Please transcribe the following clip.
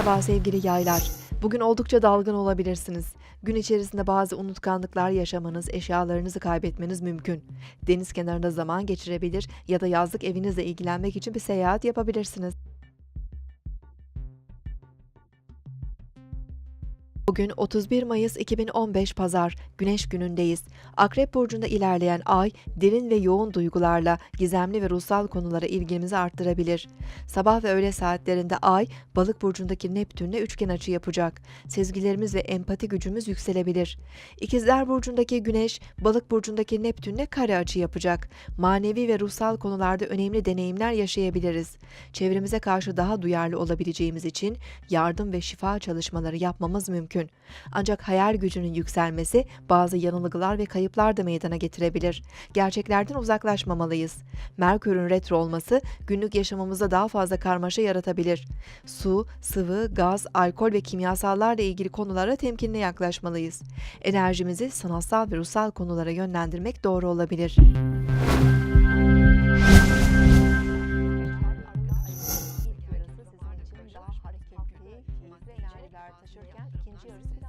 Merhaba sevgili yaylar. Bugün oldukça dalgın olabilirsiniz. Gün içerisinde bazı unutkanlıklar yaşamanız, eşyalarınızı kaybetmeniz mümkün. Deniz kenarında zaman geçirebilir ya da yazlık evinizle ilgilenmek için bir seyahat yapabilirsiniz. Bugün 31 Mayıs 2015 Pazar, Güneş günündeyiz. Akrep burcunda ilerleyen ay, derin ve yoğun duygularla, gizemli ve ruhsal konulara ilgimizi arttırabilir. Sabah ve öğle saatlerinde ay, Balık burcundaki Neptünle üçgen açı yapacak. Sezgilerimiz ve empati gücümüz yükselebilir. İkizler burcundaki Güneş, Balık burcundaki Neptünle kare açı yapacak. Manevi ve ruhsal konularda önemli deneyimler yaşayabiliriz. Çevremize karşı daha duyarlı olabileceğimiz için yardım ve şifa çalışmaları yapmamız mümkün. Ancak hayal gücünün yükselmesi bazı yanılgılar ve kayıplar da meydana getirebilir. Gerçeklerden uzaklaşmamalıyız. Merkür'ün retro olması günlük yaşamımızda daha fazla karmaşa yaratabilir. Su, sıvı, gaz, alkol ve kimyasallarla ilgili konulara temkinli yaklaşmalıyız. Enerjimizi sanatsal ve ruhsal konulara yönlendirmek doğru olabilir. evler taşırken ikinci yarısı